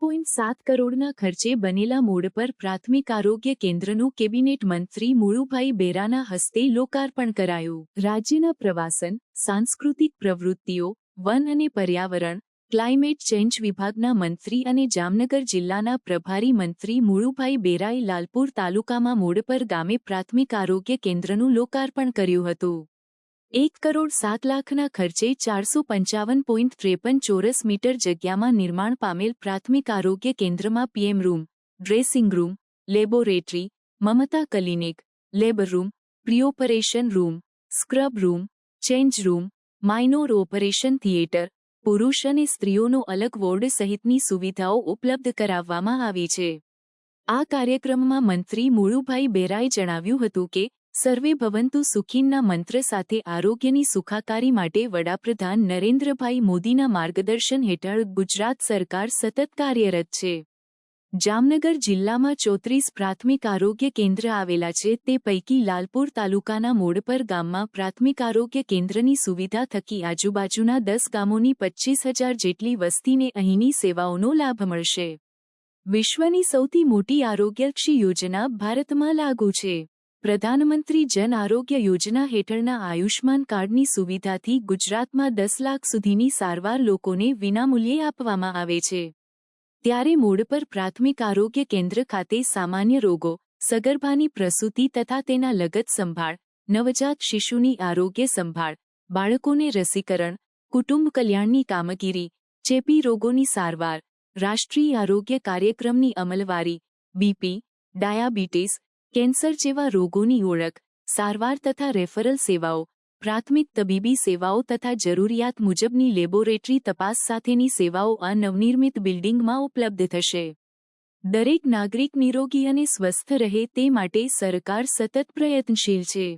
Point સાત કરોડના ખર્ચે બનેલા મોડ પર પ્રાથમિક આરોગ્ય કેન્દ્રનું કેબિનેટ મંત્રી મુળુભાઈ બેરાના હસ્તે લોકાર્પણ કરાયું. રાજ્યના પ્રવાસન, સાંસ્કૃતિક પ્રવૃત્તિઓ, વન અને પર્યાવરણ, ક્લાઇમેટ ચેન્જ વિભાગના મંત્રી અને જામનગર જિલ્લાના પ્રભારી મંત્રી મુળુભાઈ બેરાએ લાલપુર તાલુકામાં મોડ પર ગામે પ્રાથમિક આરોગ્ય કેન્દ્રનું લોકાર્પણ કર્યું હતું. એક કરોડ સાત લાખના ખર્ચે ચારસો પંચાવન પોઈન્ટ ત્રેપન ચોરસ મીટર જગ્યામાં નિર્માણ પામેલ પ્રાથમિક આરોગ્ય કેન્દ્રમાં PM room, dressing room, laboratory, Mamata clinic, labour room, preoperation room, scrub room, change room, minor operation theatre, પુરુષ અને સ્ત્રીઓનો અલગ વોર્ડ સહિતની સુવિધાઓ ઉપલબ્ધ કરાવવામાં આવી છે. આ કાર્યક્રમમાં મંત્રી મુળુભાઈ બેરાએ જણાવ્યું હતું કે સર્વે ભવંતુ સુખીનના મંત્ર સાથે આરોગ્યની સુખાકારી માટે વડાપ્રધાન નરેન્દ્રભાઈ મોદીના માર્ગદર્શન હેઠળ ગુજરાત સરકાર સતત કાર્યરત છે. જામનગર જિલ્લામાં ચોત્રીસ પ્રાથમિક આરોગ્ય કેન્દ્ર આવેલા છે. તે પૈકી લાલપુર તાલુકાના મોડપર ગામમાં પ્રાથમિક આરોગ્ય કેન્દ્રની સુવિધા થકી આજુબાજુના દસ ગામોની પચ્ચીસ હજાર જેટલી વસ્તીને અહીંની સેવાઓનો લાભ મળશે. વિશ્વની સૌથી મોટી આરોગ્યલક્ષી યોજના ભારતમાં લાગુ છે. પ્રધાનમંત્રી જન આરોગ્ય યોજના હેઠળના આયુષ્માન કાર્ડની સુવિધાથી ગુજરાતમાં દસ લાખ સુધીની સારવાર લોકોને વિનામૂલ્યે આપવામાં આવે છે. ત્યારે મૂળ પર પ્રાથમિક આરોગ્ય કેન્દ્ર ખાતે સામાન્ય રોગો, સગર્ભાની પ્રસૂતિ તથા તેના લગત સંભાળ, નવજાત શિશુની આરોગ્ય સંભાળ, બાળકોને રસીકરણ, કુટુંબ કલ્યાણની કામગીરી, ચેપી રોગોની સારવાર, રાષ્ટ્રીય આરોગ્ય કાર્યક્રમની અમલવારી, બીપી, ડાયાબિટીસ કેન્સર જેવા રોગોની ઓળખ, સારવાર તથા રેફરલ સેવાઓ, પ્રાથમિક તબીબી સેવાઓ તથા જરૂરિયાત મુજબની લેબોરેટરી તપાસ સાથેની સેવાઓ આ નવનિર્મિત બિલ્ડિંગમાં ઉપલબ્ધ થશે. દરેક નાગરિક નિરોગી અને સ્વસ્થ રહે તે માટે સરકાર સતત પ્રયત્નશીલ છે.